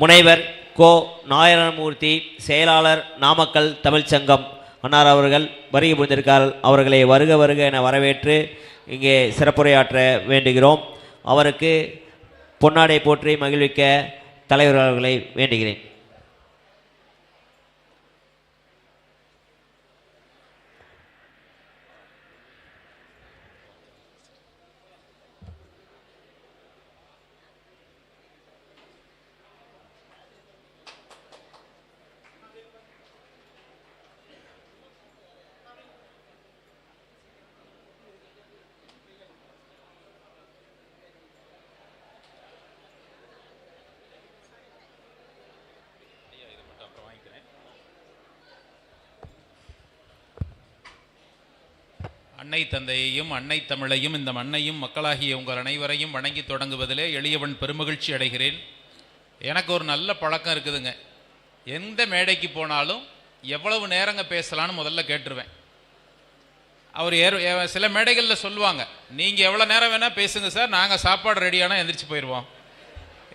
முனைவர் கோ. நாராயணமூர்த்தி செயலாளர் நாமக்கல் தமிழ்ச்சங்கம் அன்னார் அவர்கள் வருகை புரிந்திருக்கார்கள் அவர்களை வருக வருக என வரவேற்று இங்கே சிறப்புரையாற்ற வேண்டுகிறோம். அவருக்கு பொன்னாடை போற்றி மகிழ்விக்க தலைவர் அவர்களை வேண்டுகிறேன். அன்னை தந்தையையும் அன்னை தமிழையும் இந்த மண்ணையும் மக்களாகிய உங்கள் அனைவரையும் வணங்கி தொடங்குவதிலே எளியவன் பெருமகிழ்ச்சி அடைகிறேன். எனக்கு ஒரு நல்ல பழக்கம் இருக்குதுங்க. எந்த மேடைக்கு போனாலும் எவ்வளவு நேரங்க பேசலான்னு முதல்ல கேட்டுருவேன். அவர் ஏ- சில மேடைகளில் சொல்லுவாங்க நீங்கள் எவ்வளோ நேரம் வேணால் பேசுங்க சார் நாங்கள் சாப்பாடு ரெடியானால் எந்திரிச்சு போயிடுவோம்.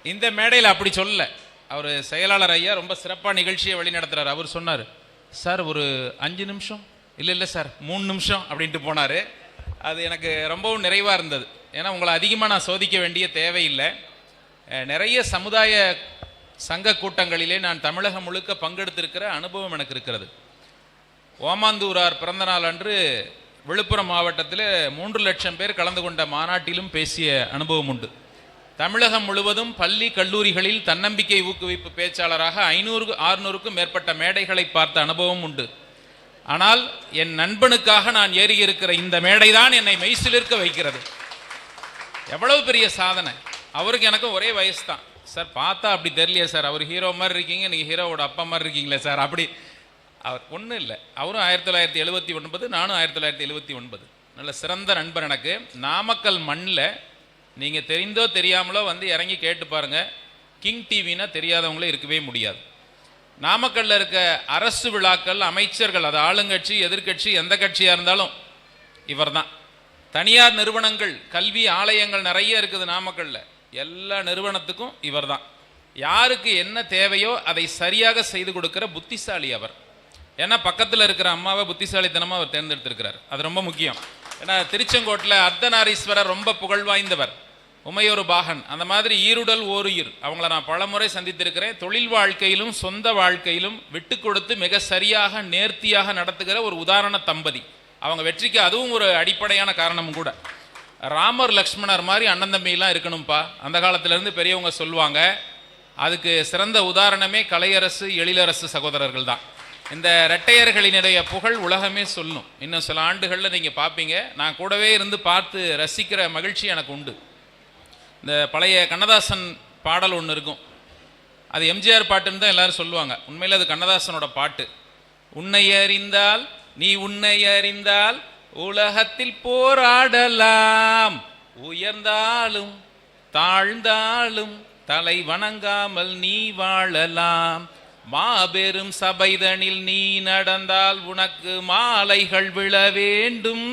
இந்த மேடையில் அப்படி சொல்லலை. அவர் செயலாளர் ஐயா ரொம்ப சிறப்பாக நிகழ்ச்சியை வழி நடத்துகிறார் அவர் சொன்னார் சார் ஒரு அஞ்சு நிமிஷம் இல்லை இல்லை சார் மூணு நிமிஷம் அப்படின்ட்டு போனார். அது எனக்கு ரொம்பவும் நிறைவாக இருந்தது. ஏன்னா உங்களை அதிகமாக நான் சோதிக்க வேண்டிய தேவையில்லை. நிறைய சமுதாய சங்க கூட்டங்களிலே நான் தமிழகம் முழுக்க பங்கெடுத்திருக்கிற அனுபவம் எனக்கு இருக்கிறது. ஓமாந்தூரார் பிறந்தநாள் அன்று விழுப்புரம் மாவட்டத்தில் மூன்று லட்சம் பேர் கலந்து கொண்ட மாநாட்டிலும் பேசிய அனுபவம் உண்டு. தமிழகம் முழுவதும் பள்ளி கல்லூரிகளில் தன்னம்பிக்கை ஊக்குவிப்பு பேச்சாளராக ஐநூறு ஆறுநூறுக்கும் மேற்பட்ட மேடைகளை பார்த்த அனுபவம் உண்டு. ஆனால் என் நண்பனுக்காக நான் ஏறி இருக்கிற இந்த மேடைதான் என்னை மெய்சிலிருக்க வைக்கிறது. எவ்வளவு பெரிய சாதனை. அவருக்கு எனக்கும் ஒரே வயசு தான் சார் பார்த்தா அப்படி தெரியலையே சார். அவர் ஹீரோ மாதிரி இருக்கீங்க நீங்கள் ஹீரோவோட அப்பா மாதிரி இருக்கீங்களே சார். அப்படி அவர் ஒன்றும் இல்லை. அவரும் ஆயிரத்தி தொள்ளாயிரத்தி எழுபத்தி ஒன்பது நானும் ஆயிரத்தி தொள்ளாயிரத்தி எழுபத்தி ஒன்பது. நல்ல சிறந்த நண்பர் எனக்கு. நாமக்கல் மண்ணில் நீங்கள் தெரிந்தோ தெரியாமலோ வந்து இறங்கி கேட்டு பாருங்கள் கிங் டிவினா தெரியாதவங்களே இருக்கவே முடியாது. நாமக்கல்ல இருக்க அரசு விழாக்கள் அமைச்சர்கள் அது ஆளுங்கட்சி எதிர்க்கட்சி எந்த கட்சியாக இருந்தாலும் இவர்தான். தனியார் நிறுவனங்கள் கல்வி ஆலயங்கள் நிறைய இருக்குது நாமக்கல்ல. எல்லா நிறுவனத்துக்கும் இவர்தான். யாருக்கு என்ன தேவையோ அதை சரியாக செய்து கொடுக்கிற புத்திசாலி அவர். ஏன்னா பக்கத்தில் இருக்கிற அம்மாவை புத்திசாலித்தனமாக அவர் தேர்ந்தெடுத்திருக்கிறார். அது ரொம்ப முக்கியம். ஏன்னா திருச்செங்கோட்டில் அர்த்தநாரீஸ்வரர் ரொம்ப புகழ் வாய்ந்தவர். உமையொரு பாகன். அந்த மாதிரி ஈருடல் ஓருயிர். அவங்கள நான் பலமுறை சந்தித்திருக்கிறேன். தொழில் வாழ்க்கையிலும் சொந்த வாழ்க்கையிலும் விட்டு கொடுத்து மிக சரியாக நேர்த்தியாக நடத்துகிற ஒரு உதாரண தம்பதி. அவங்க வெற்றிக்கு அதுவும் ஒரு அடிப்படையான காரணமும் கூட. ராமர் லக்ஷ்மணர் மாதிரி அண்ணன் தம்பியெல்லாம் இருக்கணும்ப்பா அந்த காலத்திலேருந்து பெரியவங்க சொல்லுவாங்க அதுக்கு சிறந்த உதாரணமே கலையரசு எழிலரசு சகோதரர்கள் தான். இந்த இரட்டையர்களினுடைய புகழ் உலகமே சொல்லும். இன்னும் சில ஆண்டுகளில் நீங்கள் பார்ப்பீங்க நான் கூடவே இருந்து பார்த்து ரசிக்கிற மகிழ்ச்சி எனக்கு உண்டு. இந்த பழைய கண்ணதாசன் பாடல் ஒன்று இருக்கும். அது எம்ஜிஆர் பாட்டுன்னு தான் எல்லாரும் சொல்லுவாங்க. உண்மையில் அது கண்ணதாசனோட பாட்டு. உன்னை அறிந்தால் நீ உன்னை அறிந்தால் உலகத்தில் போராடலாம். உயர்ந்தாலும் தாழ்ந்தாலும் தலை வணங்காமல் நீ வாழலாம். மாபெரும் சபைதனில் நீ நடந்தால் உனக்கு மாலைகள் விழ வேண்டும்.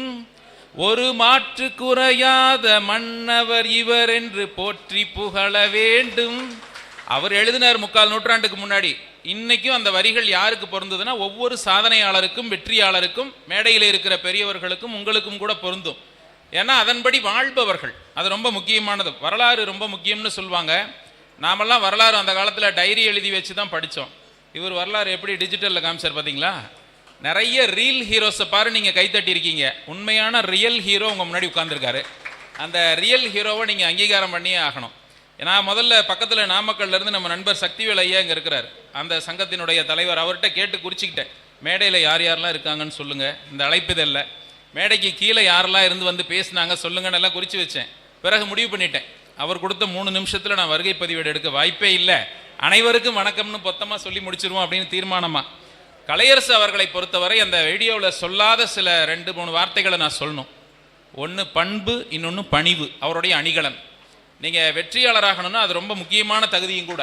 ஒரு மாற்று குறையாத மன்னவர் இவர் என்று போற்றி புகழ வேண்டும். அவர் எழுதினார் முக்கால் நூற்றாண்டுக்கு முன்னாடி. இன்னைக்கும் அந்த வரிகள் யாருக்கு பொருந்ததுன்னா ஒவ்வொரு சாதனையாளருக்கும் வெற்றியாளருக்கும் மேடையில் இருக்கிற பெரியவர்களுக்கும் உங்களுக்கும் கூட பொருந்தும். ஏன்னா அதன்படி வாழ்பவர்கள். அது ரொம்ப முக்கியமானது. வரலாறு ரொம்ப முக்கியம்னு சொல்லுவாங்க நாமெல்லாம் வரலாறு அந்த காலத்தில் டைரி எழுதி வச்சு தான் படித்தோம் இவர் வரலாறு எப்படி டிஜிட்டலில் காமிச்சார் பார்த்தீங்களா நிறைய ரீல் ஹீரோஸை பாரு நீங்கள் கைத்தட்டி இருக்கீங்க. உண்மையான ரியல் ஹீரோ உங்கள் முன்னாடி உட்காந்துருக்காரு அந்த ரியல் ஹீரோவை நீங்கள் அங்கீகாரம் பண்ணியே ஆகணும். நான் முதல்ல பக்கத்தில் நாமக்கல்லேருந்து நம்ம நண்பர் சக்திவேல் ஐயா இங்கே இருக்கிறார். அந்த சங்கத்தினுடைய தலைவர் அவர்கிட்ட கேட்டு குறிச்சிக்கிட்டேன். மேடையில் யார் யாரெல்லாம் இருக்காங்கன்னு சொல்லுங்கள் இந்த அழைப்புதல்ல மேடைக்கு கீழே யாரெல்லாம் இருந்து வந்து பேசினாங்க சொல்லுங்கன்னு எல்லாம் குறித்து வச்சேன். பிறகு முடிவு பண்ணிட்டேன். அவர் கொடுத்த மூணு நிமிஷத்தில் நான் வருகை பதிவேடு எடுக்க வாய்ப்பே இல்லை. அனைவருக்கும் வணக்கம்னு மொத்தமாக சொல்லி முடிச்சிருவோம் அப்படின்னு தீர்மானமாக கலையரசு அவர்களை பொறுத்தவரை அந்த வீடியோவில் சொல்லாத சில ரெண்டு மூணு வார்த்தைகளை நான் சொல்லணும். ஒன்று பண்பு இன்னொன்று பணிவு அவருடைய அணிகலன். நீங்கள் வெற்றியாளராகணும்னா அது ரொம்ப முக்கியமான தகுதியும் கூட.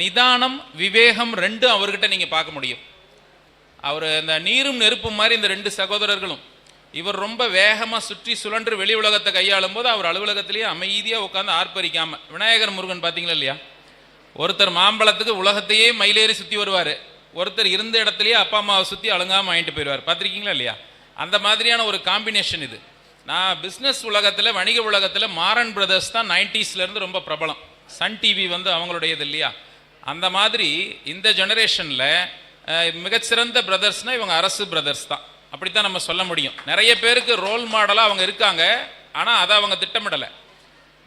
நிதானம் விவேகம் ரெண்டும் அவர்கிட்ட நீங்கள் பார்க்க முடியும். அவர் இந்த நீரும் நெருப்பும் மாதிரி இந்த ரெண்டு சகோதரர்களும் இவர் ரொம்ப வேகமாக சுற்றி சுழன்று வெளி உலகத்தை கையாளும் போது அவர் அலுவலகத்திலேயே அமைதியாக உட்காந்து ஆர்ப்பரிக்காமல் விநாயகர் முருகன் பார்த்தீங்களா இல்லையா? ஒருத்தர் மாம்பழத்துக்கு உலகத்தையே மயிலேறி சுற்றி வருவார். ஒருத்தர் இருந்த இடத்துலையே அப்பா அம்மாவை சுற்றி அழுங்காமல் வாங்கிட்டு போயிடுவார். பார்த்துருக்கீங்களா இல்லையா? அந்த மாதிரியான ஒரு காம்பினேஷன் இது. நான் பிஸ்னஸ் உலகத்தில் வணிக உலகத்தில் மாறன் பிரதர்ஸ் தான் நைன்டிஸ்லேருந்து ரொம்ப பிரபலம். சன் டிவி வந்து அவங்களுடையது இல்லையா? அந்த மாதிரி இந்த ஜெனரேஷனில் மிகச்சிறந்த பிரதர்ஸ்னால் இவங்க அரசு பிரதர்ஸ் தான். அப்படித்தான் நம்ம சொல்ல முடியும். நிறைய பேருக்கு ரோல் மாடலாக அவங்க இருக்காங்க. ஆனால் அதை அவங்க திட்டமிடலை.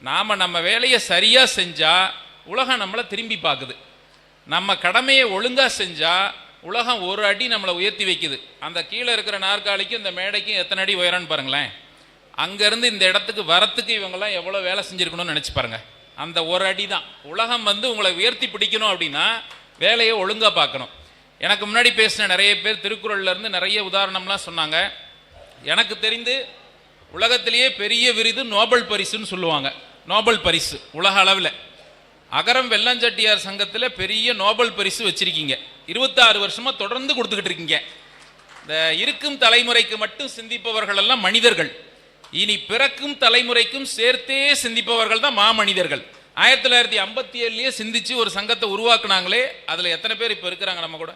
நாம் நம்ம வேலையை சரியாக செஞ்சால் உலகம் நம்மளை திரும்பி பார்க்குது. நம்ம கடமையை ஒழுங்காக செஞ்சால் உலகம் ஒரு அடி நம்மளை உயர்த்தி வைக்குது. அந்த கீழே இருக்கிற நாற்காலிக்கும் இந்த மேடைக்கும் எத்தனை அடி உயரம்னு பாருங்களேன். அங்கேருந்து இந்த இடத்துக்கு வரத்துக்கு இவங்கெல்லாம் எவ்வளோ வேலை செஞ்சுருக்கணும்னு நினச்சி பாருங்கள் அந்த ஒரு அடி தான் உலகம் வந்து உங்களை உயர்த்தி பிடிக்கணும் அப்படின்னா வேலையை ஒழுங்காக பார்க்கணும். எனக்கு முன்னாடி பேசின நிறைய பேர் திருக்குறள்லேருந்து நிறைய உதாரணம்லாம் சொன்னாங்க. எனக்கு தெரிந்து உலகத்திலேயே பெரிய விருது நோபல் பரிசுன்னு சொல்லுவாங்க. நோபல் பரிசு உலக அளவில். அகரம் வெள்ளஞ்சட்டியார் சங்கத்தில் பெரிய நோபல் பரிசு வச்சிருக்கீங்க. இருபத்தாறு வருஷமாக தொடர்ந்து கொடுத்துக்கிட்டு இருக்கீங்க. இந்த இருக்கும் தலைமுறைக்கு மட்டும் சிந்திப்பவர்கள் எல்லாம் மனிதர்கள். இனி பிறக்கும் தலைமுறைக்கும் சேர்த்தே சிந்திப்பவர்கள் தான் மாமனிதர்கள். ஆயிரத்தி தொள்ளாயிரத்தி ஐம்பத்தி ஏழுலயே சிந்திச்சு ஒரு சங்கத்தை உருவாக்குனாங்களே அதில் எத்தனை பேர் இப்போ இருக்கிறாங்க நம்ம கூட?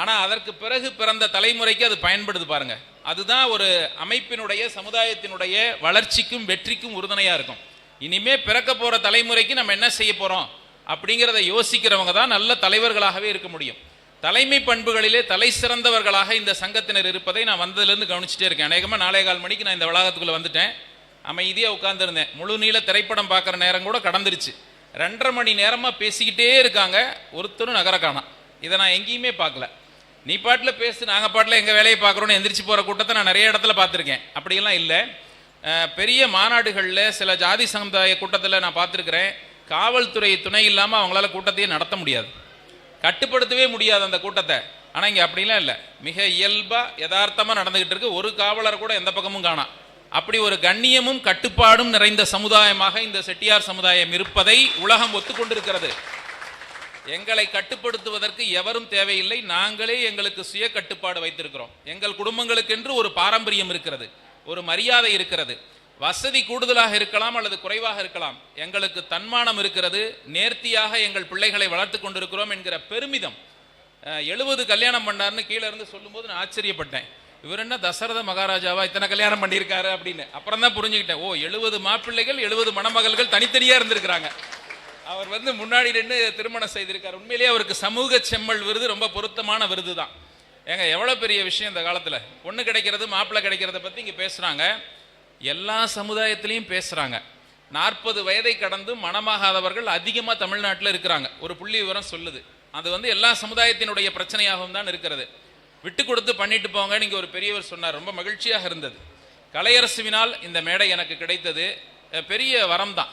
ஆனால் அதற்கு பிறகு பிறந்த தலைமுறைக்கு அது பயன்படுது பாருங்கள் அதுதான் ஒரு அமைப்பினுடைய சமுதாயத்தினுடைய வளர்ச்சிக்கும் வெற்றிக்கும் உறுதுணையாக இருக்கும். இனிமே பிறக்க போற தலைமுறைக்கு நம்ம என்ன செய்ய போறோம்? அப்படிங்கிறத யோசிக்கிறவங்க தான் நல்ல தலைவர்களாகவே இருக்க முடியும். தலைமை பண்புகளிலே தலை சிறந்தவர்களாக இந்த சங்கத்தினர் இருப்பதை நான் வந்ததுலேருந்து கவனிச்சுட்டே இருக்கேன். அநேகமாக நாலே கால் மணிக்கு நான் இந்த வளாகத்துக்குள்ள வந்துட்டேன். அமைதியாக உட்காந்துருந்தேன் முழு நீள திரைப்படம் பார்க்குற நேரம் கூட கடந்துருச்சு. ரெண்டரை மணி நேரமாக பேசிக்கிட்டே இருக்காங்க. ஒருத்தரும் நகர காணாம். இதை நான் எங்கேயுமே பார்க்கல. நீ பாட்டில் பேசு நாங்கள் பாட்டில் எங்கள் வேலையை பார்க்குறோன்னு எந்திரிச்சு போகிற கூட்டத்தை நான் நிறைய இடத்துல பார்த்துருக்கேன். அப்படியெல்லாம் இல்லை. பெரிய மாநாடுகளில் சில ஜாதி சமுதாய கூட்டத்தில் நான் பார்த்துருக்குறேன். காவல்துறை துணை இல்லாமல் அவங்களால கூட்டத்தையே நடத்த முடியாது. கட்டுப்படுத்தவே முடியாது அந்த கூட்டத்தை. ஆனால் இங்கே அப்படிலாம் இல்லை. மிக இயல்பாக யதார்த்தமாக நடந்துக்கிட்டு இருக்கு. ஒரு காவலர் கூட எந்த பக்கமும் காணாம் அப்படி ஒரு கண்ணியமும் கட்டுப்பாடும் நிறைந்த சமுதாயமாக இந்த செட்டியார் சமுதாயம் இருப்பதை உலகம் ஒத்துக்கொண்டிருக்கிறது. எங்களை கட்டுப்படுத்துவதற்கு எவரும் தேவையில்லை. நாங்களே எங்களுக்கு சுய கட்டுப்பாடு வைத்திருக்கிறோம். எங்கள் குடும்பங்களுக்கென்று ஒரு பாரம்பரியம் இருக்கிறது. ஒரு மரியாதை இருக்கிறது. வசதி கூடுதலாக இருக்கலாம் அல்லது குறைவாக இருக்கலாம். எங்களுக்கு தன்மானம் இருக்கிறது. நேர்த்தியாக எங்கள் பிள்ளைகளை வளர்த்து கொண்டிருக்கிறோம் என்கிற பெருமிதம். எழுபது கல்யாணம் பண்ணாருன்னு கீழே இருந்து சொல்லும்போது நான் ஆச்சரியப்பட்டேன். இவர் என்ன தசரத மகாராஜாவா? இத்தனை கல்யாணம் பண்ணியிருக்காரு அப்படின்னு. அப்புறம் தான் புரிஞ்சுக்கிட்டேன். ஓ எழுபது மாப்பிள்ளைகள் எழுபது மணமகள்கள் தனித்தனியாக இருந்திருக்கிறாங்க. அவர் வந்து முன்னாடி நின்று திருமணம் செய்திருக்கார். உண்மையிலேயே அவருக்கு சமூக செம்மல் விருது ரொம்ப பொருத்தமான விருது தான் ஏங்க எவ்வளோ பெரிய விஷயம் இந்த காலத்தில்? பொண்ணு கிடைக்கிறது மாப்பிள்ளை கிடைக்கிறத பற்றி இங்கே பேசுகிறாங்க எல்லா சமுதாயத்திலையும் பேசுகிறாங்க நாற்பது வயதை கடந்து மனமாகாதவர்கள் அதிகமாக தமிழ்நாட்டில் இருக்கிறாங்க. ஒரு புள்ளி விவரம் சொல்லுது. அது வந்து எல்லா சமுதாயத்தினுடைய பிரச்சனையாகவும் தான் இருக்கிறது. விட்டு கொடுத்து பண்ணிட்டு போங்க நீங்கள் ஒரு பெரியவர் சொன்னார். ரொம்ப மகிழ்ச்சியாக இருந்தது. கலையரசுவினால் இந்த மேடை எனக்கு கிடைத்தது. பெரிய வரம் தான்.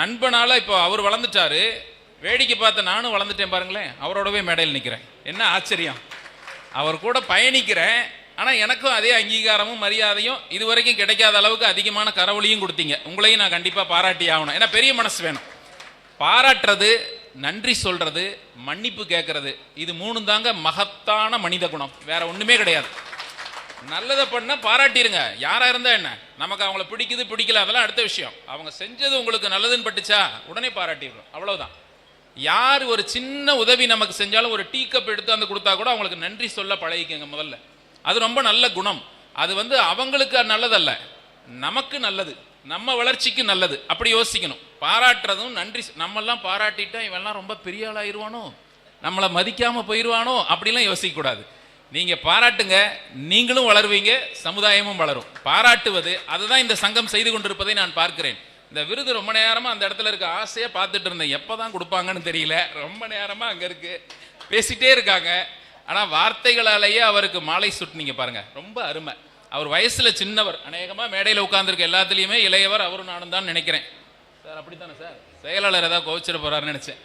நண்பனால இப்போ அவர் வளர்ந்துட்டாரு. வேடிக்கை பார்த்து நானும் வளர்ந்துட்டேன் பாருங்களேன். அவரோடவே மேடையில் நிற்கிறேன் என்ன ஆச்சரியம். அவர் கூட பயணிக்கிறேன் ஆனால் எனக்கும் அதே அங்கீகாரமும் மரியாதையும் இது வரைக்கும் கிடைக்காத அளவுக்கு அதிகமான கரவொலியும் கொடுத்தீங்க. உங்களையும் நான் கண்டிப்பாக பாராட்டி ஆகணும். ஏன்னா பெரிய மனசு வேணும். பாராட்டுறது நன்றி சொல்கிறது மன்னிப்பு கேட்கறது இது மூணு தாங்க மகத்தான மனித குணம். வேற ஒன்றுமே கிடையாது. நல்லதை பண்ணால் பாராட்டிருங்க. யாராக இருந்தால் என்ன? நமக்கு அவங்கள பிடிக்குது பிடிக்கல அதெல்லாம் அடுத்த விஷயம். அவங்க செஞ்சது உங்களுக்கு நல்லதுன்னு பட்டுச்சா உடனே பாராட்டிடுறோம். அவ்வளோதான் யார் ஒரு சின்ன உதவி நமக்கு செஞ்சாலும் ஒரு டீ கப் எடுத்து வந்து கொடுத்தா கூட அவங்களுக்கு நன்றி சொல்ல பழகிக்கங்க முதல்ல. அது ரொம்ப நல்ல குணம். அது வந்து அவங்களுக்கு நல்லதல்ல. நமக்கு நல்லது. நம்ம வளர்ச்சிக்கு நல்லது. அப்படி யோசிக்கணும். பாராட்டுறதும் நன்றி. நம்மெல்லாம் பாராட்டிட்டா இவெல்லாம் ரொம்ப பெரிய ஆளாயிருவானோ? நம்மளை மதிக்காமல் போயிடுவானோ அப்படிலாம் யோசிக்கக்கூடாது. நீங்கள் பாராட்டுங்க. நீங்களும் வளருவீங்க. சமுதாயமும் வளரும். பாராட்டுவது அதுதான் இந்த சங்கம் செய்து கொண்டிருப்பதை நான் பார்க்கிறேன். இந்த விருது ரொம்ப நேரமா அந்த இடத்துல இருக்க ஆசையா பார்த்துட்டு இருந்தேன். எப்பதான் கொடுப்பாங்கன்னு தெரியல. ரொம்ப நேரமா அங்க இருக்கு. பேசிட்டே இருக்காங்க. ஆனா வார்த்தைகளாலேயே அவருக்கு மாலை சுட்டுனீங்க பாருங்க. ரொம்ப அருமை. அவர் வயசுல சின்னவர். அநேகமா மேடையில உட்கார்ந்திருக்க எல்லாத்துலயுமே இளையவர் அவரும் நானும் தான் நினைக்கிறேன். சார் அப்படித்தானே சார்? செயலாளர் ஏதாவது கோவிச்சிட போறாருன்னு நினைச்சேன்.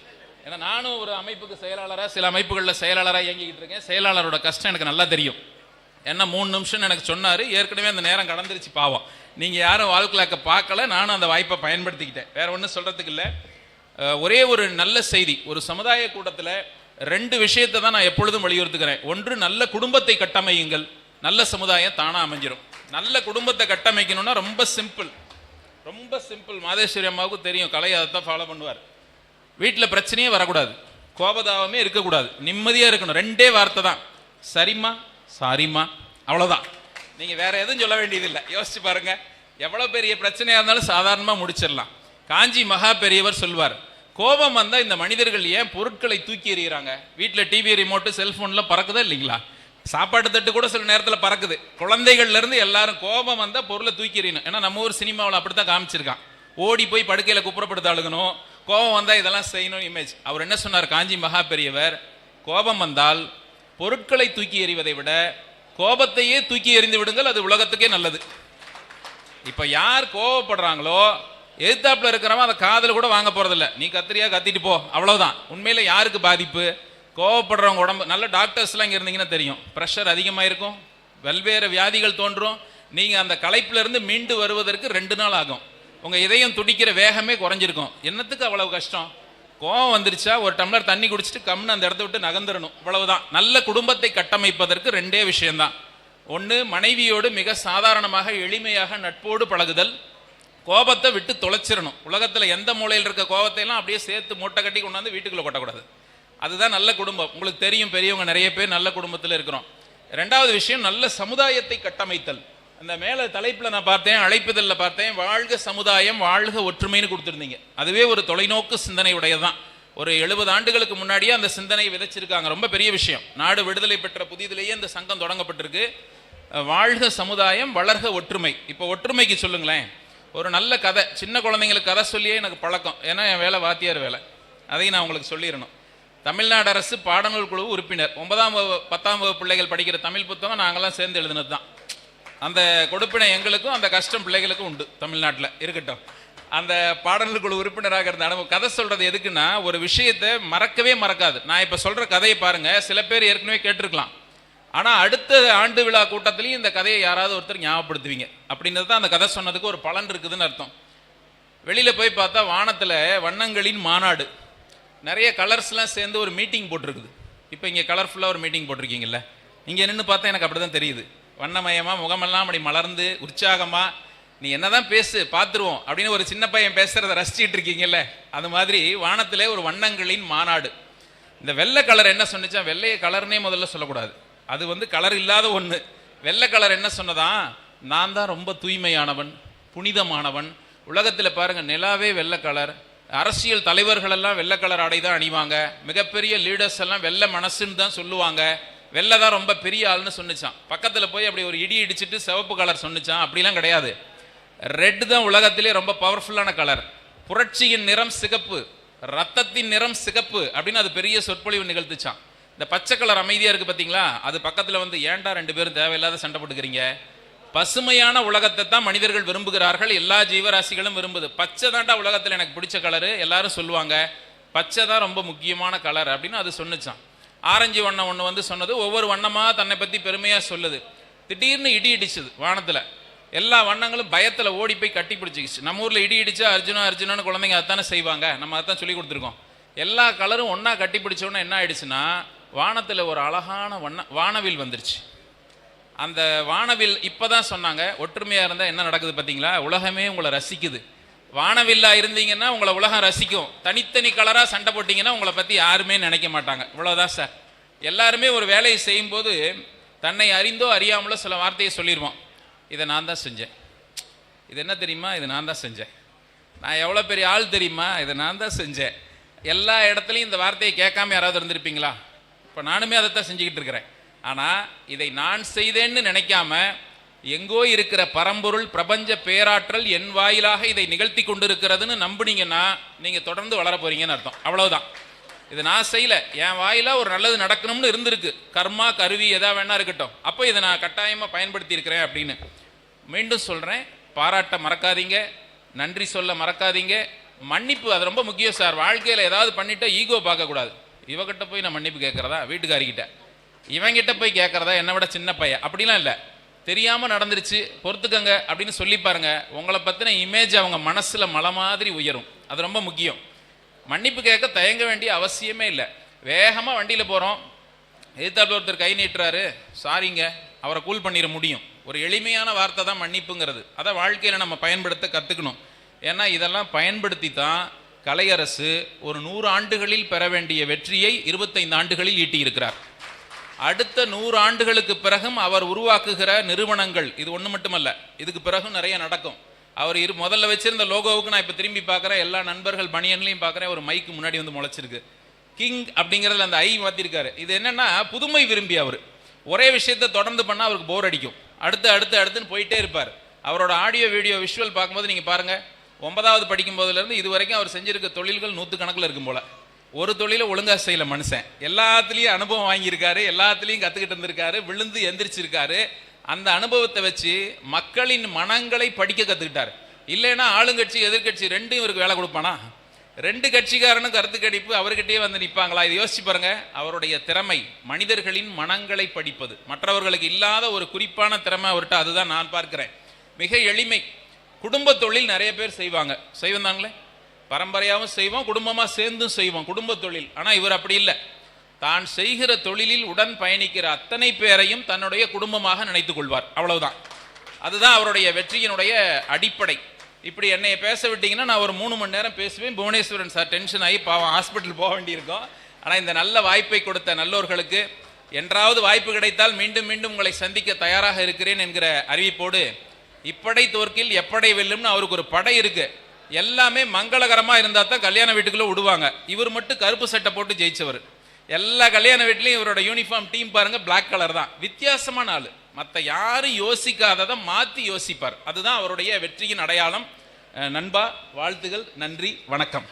ஏன்னா நானும் ஒரு அமைப்புக்கு செயலாளராக சில அமைப்புகளில் செயலாளராக இயங்கிக்கிட்டு இருக்கேன். செயலாளரோட கஷ்டம் எனக்கு நல்லா தெரியும். என்ன மூணு நிமிஷம் எனக்கு சொன்னார். ஏற்கனவே அந்த நேரம் கடந்துருச்சு பாவம். நீங்கள் யாரும் வாழ்க்கலாக்க பார்க்கல நானும் அந்த வாய்ப்பை பயன்படுத்திக்கிட்டேன். வேற ஒன்றும் சொல்கிறதுக்கு இல்லை. ஒரே ஒரு நல்ல செய்தி ஒரு சமுதாய கூட்டத்தில் ரெண்டு விஷயத்தை தான் நான் எப்பொழுதும் வலியுறுத்துக்கிறேன் ஒன்று நல்ல குடும்பத்தை கட்டமையுங்கள். நல்ல சமுதாயம் தானாக அமைஞ்சிடும் நல்ல குடும்பத்தை கட்டமைக்கணும்னா ரொம்ப சிம்பிள் ரொம்ப சிம்பிள் மாதேஸ்வரி அம்மாவுக்கு தெரியும் கலை அதை தான் ஃபாலோ பண்ணுவார். வீட்டில் பிரச்சனையே வரக்கூடாது. கோபதாபமே இருக்கக்கூடாது. நிம்மதியாக இருக்கணும். ரெண்டே வார்த்தை தான். சரிம்மா சாரிம்மா அவ்வளோதான் நீங்கள் வேற எதுவும் சொல்ல வேண்டியதில்லை. யோசிச்சு பாருங்க. எவ்வளோ பெரிய பிரச்சனையாக இருந்தாலும் சாதாரணமாக முடிச்சிடலாம். காஞ்சி மகா பெரியவர் சொல்வார் கோபம் வந்தால் இந்த மனிதர்கள் ஏன் பொருட்களை தூக்கி எறிகிறாங்க? வீட்டில் டிவி ரிமோட்டு செல்ஃபோன்லாம் பறக்குதா இல்லைங்களா? சாப்பாட்டு தட்டு கூட சில நேரத்தில் பறக்குது. குழந்தைகள்லேருந்து எல்லாரும் கோபம் வந்தால் பொருளை தூக்கி எறியணும். ஏன்னா நம்ம ஊர் சினிமாவில் அப்படி தான் காமிச்சிருக்கான். ஓடி போய் படுக்கையில் குப்புறப்படுத்த அழுகணும். கோபம் வந்தால் இதெல்லாம் செய்யணும் இமேஜ் அவர் என்ன சொன்னார்? காஞ்சி மகா பெரியவர் கோபம் வந்தால் பொருட்களை தூக்கி எறிவதை விட கோபத்தையே தூக்கி எறிந்து விடுங்கள் அது உலகத்துக்கே நல்லது. இப்ப யார் கோவப்படுறாங்களோ எதிர்த்தாப்புல இருக்கிறவன் அதை காதில் கூட வாங்க போறதில்ல. நீ கத்திரியா கத்திட்டு போ அவ்வளவுதான். உண்மையில யாருக்கு பாதிப்பு? கோவப்படுறவங்க உடம்பு நல்ல டாக்டர்ஸ்லாம் இங்கே இருந்தீங்கன்னா தெரியும். ப்ரெஷர் அதிகமாக இருக்கும் வெவ்வேறு வியாதிகள் தோன்றும். நீங்கள் அந்த களைப்பிலேருந்து மீண்டு வருவதற்கு ரெண்டு நாள் ஆகும். உங்கள் இதயம் துடிக்கிற வேகமே குறைஞ்சிருக்கும். என்னத்துக்கு அவ்வளவு கஷ்டம்? கோவம் வந்துருச்சா? ஒரு டம்ளர் தண்ணி குடிச்சிட்டு கம்னு அந்த இடத்த விட்டு நகர்ந்துடணும். இவ்வளவுதான். நல்ல குடும்பத்தை கட்டமைப்பதற்கு ரெண்டே விஷயம்தான். ஒன்று மனைவியோடு மிக சாதாரணமாக எளிமையாக நட்போடு பழகுதல். கோபத்தை விட்டு தொலைச்சிடணும். உலகத்தில் எந்த மூலையில் இருக்க கோபத்தையெல்லாம் அப்படியே சேர்த்து மூட்டை கட்டி கொண்டாந்து வீட்டுக்குள்ளே கொட்டக்கூடாது. அதுதான் நல்ல குடும்பம். உங்களுக்கு தெரியும் பெரியவங்க நிறைய பேர் நல்ல குடும்பத்தில் இருக்கிறோம். ரெண்டாவது விஷயம் நல்ல சமுதாயத்தை கட்டமைத்தல். அந்த மேலே தலைப்பில் நான் பார்த்தேன் அழைப்புதலில் பார்த்தேன் வாழ்க சமுதாயம் வாழ்க ஒற்றுமைன்னு கொடுத்துருந்தீங்க. அதுவே ஒரு தொலைநோக்கு சிந்தனை உடையதுதான் ஒரு எழுபது ஆண்டுகளுக்கு முன்னாடியே அந்த சிந்தனையை விதைச்சிருக்காங்க. ரொம்ப பெரிய விஷயம். நாடு விடுதலை பெற்ற புதிதிலேயே இந்த சங்கம் தொடங்கப்பட்டிருக்கு. வாழ்க சமுதாயம் வளர்க ஒற்றுமை. இப்போ ஒற்றுமைக்கு சொல்லுங்களேன். ஒரு நல்ல கதை சின்ன குழந்தைங்களுக்கு கதை சொல்லியே எனக்கு பழக்கம். ஏன்னா என் வேலை வாத்தியார் வேலை. அதையும் நான் உங்களுக்கு சொல்லிடணும். தமிழ்நாடு அரசு பாடநூல் குழு உறுப்பினர். ஒன்பதாம் வகுப்பு பத்தாம் வகுப்பு பிள்ளைகள் படிக்கிற தமிழ் புத்தகம் நாங்கெல்லாம் சேர்ந்து எழுதினது தான் அந்த கொடுப்பினை எங்களுக்கும் அந்த கஷ்டம் பிள்ளைகளுக்கும் உண்டு தமிழ்நாட்டில். இருக்கட்டும். அந்த பாடல்கள் குழு உறுப்பினராக இருந்த அனுபவம் கதை சொல்கிறது எதுக்குன்னா ஒரு விஷயத்தை மறக்கவே மறக்காது. நான் இப்போ சொல்கிற கதையை பாருங்கள் சில பேர் ஏற்கனவே கேட்டிருக்கலாம். ஆனால் அடுத்த ஆண்டு விழா கூட்டத்திலையும் இந்த கதையை யாராவது ஒருத்தர் ஞாபகப்படுத்துவீங்க. அப்படின்றது தான் அந்த கதை சொன்னதுக்கு ஒரு பலன் இருக்குதுன்னு அர்த்தம். வெளியில் போய் பார்த்தா வானத்தில் வண்ணங்களின் மாநாடு. நிறைய கலர்ஸ்லாம் சேர்ந்து ஒரு மீட்டிங் போட்டிருக்குது. இப்போ இங்கே கலர்ஃபுல்லாக ஒரு மீட்டிங் போட்டிருக்கீங்கல்ல. இங்கே நின்று பார்த்தா எனக்கு அப்படிதான் தெரியுது. வண்ணமயமா முகமெல்லாம் அப்படி மலர்ந்து உற்சாகமா நீ என்னதான் பேசு பார்த்துருவோம் அப்படின்னு ஒரு சின்ன பையன் பேசுறத ரசிச்சிட்டு இருக்கீங்கல்ல அது மாதிரி வானத்திலே ஒரு வண்ணங்களின் மாநாடு. இந்த வெள்ளை கலர் என்ன சொன்னுச்சா? வெள்ளைய கலர்னே முதல்ல சொல்லக்கூடாது. அது வந்து கலர் இல்லாத ஒன்று வெள்ளை கலர் என்ன சொன்னதான்? நான் தான் ரொம்ப தூய்மையானவன் புனிதமானவன். உலகத்தில் பாருங்கள் நிலாவே வெள்ளை கலர் அரசியல் தலைவர்களெல்லாம் வெள்ளை கலர் ஆடை தான் அணிவாங்க. மிகப்பெரிய லீடர்ஸ் எல்லாம் வெள்ளை மனசுன்னு தான் சொல்லுவாங்க. வெள்ளை தான் ரொம்ப பெரிய ஆள்னு சொன்னுச்சான் பக்கத்தில் போய் அப்படி ஒரு இடி இடிச்சிட்டு சிவப்பு கலர் சொன்னுச்சான் அப்படிலாம் கிடையாது. ரெட் தான் உலகத்திலே ரொம்ப பவர்ஃபுல்லான கலர் புரட்சியின் நிறம் சிகப்பு. ரத்தத்தின் நிறம் சிகப்பு அப்படின்னு அது பெரிய சொற்பொழிவு நிகழ்த்துச்சான் இந்த பச்சை கலர் அமைதியாக இருக்குது பார்த்தீங்களா அது பக்கத்தில் வந்து ஏன்டா ரெண்டு பேரும் தேவையில்லாத சண்டை போட்டுக்கிறீங்க? பசுமையான உலகத்தை தான் மனிதர்கள் விரும்புகிறார்கள். எல்லா ஜீவராசிகளும் விரும்புது. பச்சை தாண்டா உலகத்தில் எனக்கு பிடிச்ச கலரு எல்லாரும் சொல்லுவாங்க பச்சை தான் ரொம்ப முக்கியமான கலர் அப்படின்னு அது சொன்னுச்சான் ஆரஞ்சு வண்ணம் ஒன்று வந்து சொன்னது ஒவ்வொரு வண்ணமாக தன்னை பற்றி பெருமையாக சொல்லுது. திடீர்னு இடி இடிச்சுது வானத்தில். எல்லா வண்ணங்களும் பயத்தில் ஓடி போய் கட்டி பிடிச்சிக்கிச்சு. நம்ம ஊரில் இடி இடிச்சா அர்ஜுனா அர்ஜுனான்னு குழந்தைங்க அதானே செய்வாங்க? நம்ம அதான் சொல்லி கொடுத்துருக்கோம். எல்லா கலரும் ஒன்றா கட்டி பிடிச்சோன்னா என்ன ஆயிடுச்சுன்னா வானத்தில் ஒரு அழகான வண்ண வானவில் வந்துருச்சு. அந்த வானவில் இப்போ தான் சொன்னாங்க ஒற்றுமையாக இருந்தால் என்ன நடக்குது பார்த்தீங்களா உலகமே உங்களை ரசிக்குது. வானவில்லா இருந்தீங்கன்னா உங்களை உலகம் ரசிக்கும். தனித்தனி கலராக சண்டை போட்டீங்கன்னா உங்களை பற்றி யாருமே நினைக்க மாட்டாங்க. இவ்வளோதான் சார் எல்லாருமே ஒரு வேலையை செய்யும்போது தன்னை அறிந்தோ அறியாமலோ சில வார்த்தையை சொல்லிடுவோம் இதை நான் தான் செஞ்சேன். இது என்ன தெரியுமா? இது நான் தான் செஞ்சேன். நான் எவ்வளோ பெரிய ஆள் தெரியுமா? இதை நான் தான் செஞ்சேன். எல்லா இடத்துலையும் இந்த வார்த்தையை கேட்காம யாராவது இருந்திருப்பீங்களா? இப்போ நானுமே அதை தான் செஞ்சுக்கிட்டு இருக்கிறேன். ஆனால் இதை நான் செய்தேன்னு நினைக்காம எங்கோ இருக்கிற பரம்பொருள் பிரபஞ்ச பேராற்றல் என் வாயிலாக இதை நிகழ்த்தி கொண்டிருக்கிறதுன்னு நம்புனீங்கன்னா நீங்கள் தொடர்ந்து வளர போறீங்கன்னு அர்த்தம். அவ்வளவுதான். இது நான் செய்யல. என் வாயில ஒரு நல்லது நடக்கணும்னு இருந்திருக்கு. கர்மா கருவி எதா வேணா இருக்கட்டும். அப்போ இதை நான் கட்டாயமா பயன்படுத்தி இருக்கிறேன் அப்படின்னு. மீண்டும் சொல்றேன். பாராட்ட மறக்காதீங்க. நன்றி சொல்ல மறக்காதீங்க. மன்னிப்பு அது ரொம்ப முக்கியம் சார். வாழ்க்கையில் ஏதாவது பண்ணிட்டா ஈகோ பார்க்கக்கூடாது. இவகிட்ட போய் நான் மன்னிப்பு கேட்கறதா? வீட்டுக்காரிக்கிட்ட. இவங்கிட்ட போய் கேட்கறதா? என்னை விட சின்ன பையன். அப்படிலாம் இல்லை. தெரியாமல் நடந்துருச்சு பொறுத்துக்கங்க அப்படின்னு சொல்லி பாருங்க. உங்களை பற்றின இமேஜ் அவங்க மனசில் மலை மாதிரி உயரும். அது ரொம்ப முக்கியம். மன்னிப்பு கேட்க தயங்க வேண்டிய அவசியமே இல்லை. வேகமாக வண்டியில் போகிறோம் எதிர்த்தாப்பில் ஒருத்தர் கை நீட்டுறாரு. சாரிங்க அவரை கூல் பண்ணிட முடியும். ஒரு எளிமையான வார்த்தை தான் மன்னிப்புங்கிறது. அதை வாழ்க்கையில் நம்ம பயன்படுத்த கற்றுக்கணும் ஏன்னா இதெல்லாம் பயன்படுத்தி தான் கலையரசு ஒரு நூறு ஆண்டுகளில் பெற வேண்டிய வெற்றியை இருபத்தைந்து ஆண்டுகளில் ஈட்டியிருக்கிறார். அடுத்த நூறு ஆண்டுகளுக்கு பிறகும் அவர் உருவாக்குகிற நிறுவனங்கள் இது ஒன்று மட்டுமல்ல இதுக்கு பிறகும் நிறைய நடக்கும். அவர் இரு முதல்ல வச்சிருந்த லோகோவுக்கு நான் இப்போ திரும்பி பார்க்குறேன் எல்லா நண்பர்கள் பணியன்லையும் பார்க்குறேன் ஒரு மைக்கு முன்னாடி வந்து முளைச்சிருக்கு. கிங் அப்படிங்கிறதுல அந்த ஐ மாற்றிருக்காரு இது என்னென்னா புதுமை விரும்பி அவர். ஒரே விஷயத்தை தொடர்ந்து பண்ணால் அவருக்கு போர் அடிக்கும். அடுத்து அடுத்து அடுத்துன்னு போயிட்டே இருப்பார். அவரோட ஆடியோ வீடியோ விஷுவல் பார்க்கும்போது நீங்கள் பாருங்கள் ஒன்பதாவது படிக்கும் போதுலேருந்து இது வரைக்கும் அவர் செஞ்சிருக்க தொழில்கள் நூற்றுக்கணக்கில் இருக்கும் போல. ஒரு தொழிலை ஒழுங்காக செய்யல மனுஷன். எல்லாத்துலேயும் அனுபவம் வாங்கியிருக்காரு எல்லாத்துலேயும் கற்றுக்கிட்டு இருந்திருக்காரு விழுந்து எந்திரிச்சிருக்காரு. அந்த அனுபவத்தை வச்சு மக்களின் மனங்களை படிக்க கற்றுக்கிட்டாரு இல்லைன்னா ஆளுங்கட்சி எதிர்க்கட்சி ரெண்டும் இவருக்கு வேலை கொடுப்பானா? ரெண்டு கட்சிக்காரனும் கருத்து கணிப்பு அவர்கிட்டயே வந்து நிற்பாங்களா இது யோசிச்சு பாருங்க. அவருடைய திறமை மனிதர்களின் மனங்களை படிப்பது. மற்றவர்களுக்கு இல்லாத ஒரு குறிப்பான திறமை அவர்கிட்ட அதுதான் நான் பார்க்கிறேன். மிக எளிமை. குடும்ப தொழில் நிறைய பேர் செய்வாங்க. செய்வந்தாங்களே? பரம்பரையாகவும் செய்வோம் குடும்பமாக சேர்ந்தும் செய்வோம் குடும்ப தொழில். ஆனால் இவர் அப்படி இல்லை. தான் செய்கிற தொழிலில் உடன் பயணிக்கிற அத்தனை பேரையும் தன்னுடைய குடும்பமாக நினைத்து கொள்வார். அவ்வளவுதான். அதுதான் அவருடைய வெற்றியினுடைய அடிப்படை. இப்படி என்னைய பேச விட்டீங்கன்னா நான் ஒரு மூணு மணி நேரம் பேசுவேன். புவனேஸ்வரன் சார் டென்ஷன் ஆகி பாவம் ஹாஸ்பிட்டல் போக வேண்டியிருக்கோம். ஆனால் இந்த நல்ல வாய்ப்பை கொடுத்த நல்லோர்களுக்கு என்றாவது வாய்ப்பு கிடைத்தால் மீண்டும் மீண்டும் உங்களை சந்திக்க தயாராக இருக்கிறேன் என்கிற அறிவிப்போடு இப்படை தோற்கில் எப்படை வெல்லும்னு அவருக்கு ஒரு படை இருக்குது எல்லாமே மங்களகரமா இருந்தா தான் கல்யாண வீட்டுக்குள்ள விடுவாங்க. இவர் மட்டும் கருப்பு சட்டை போட்டு ஜெயிச்சவர். எல்லா கல்யாண வீட்லையும் இவரோட யூனிஃபார்ம் டீம் பாருங்க பிளாக் கலர் தான். வித்தியாசமான ஆள். மற்ற யாரும் யோசிக்காததை மாற்றி யோசிப்பார். அதுதான் அவருடைய வெற்றியின் அடையாளம். நண்பா வாழ்த்துகள் நன்றி வணக்கம்.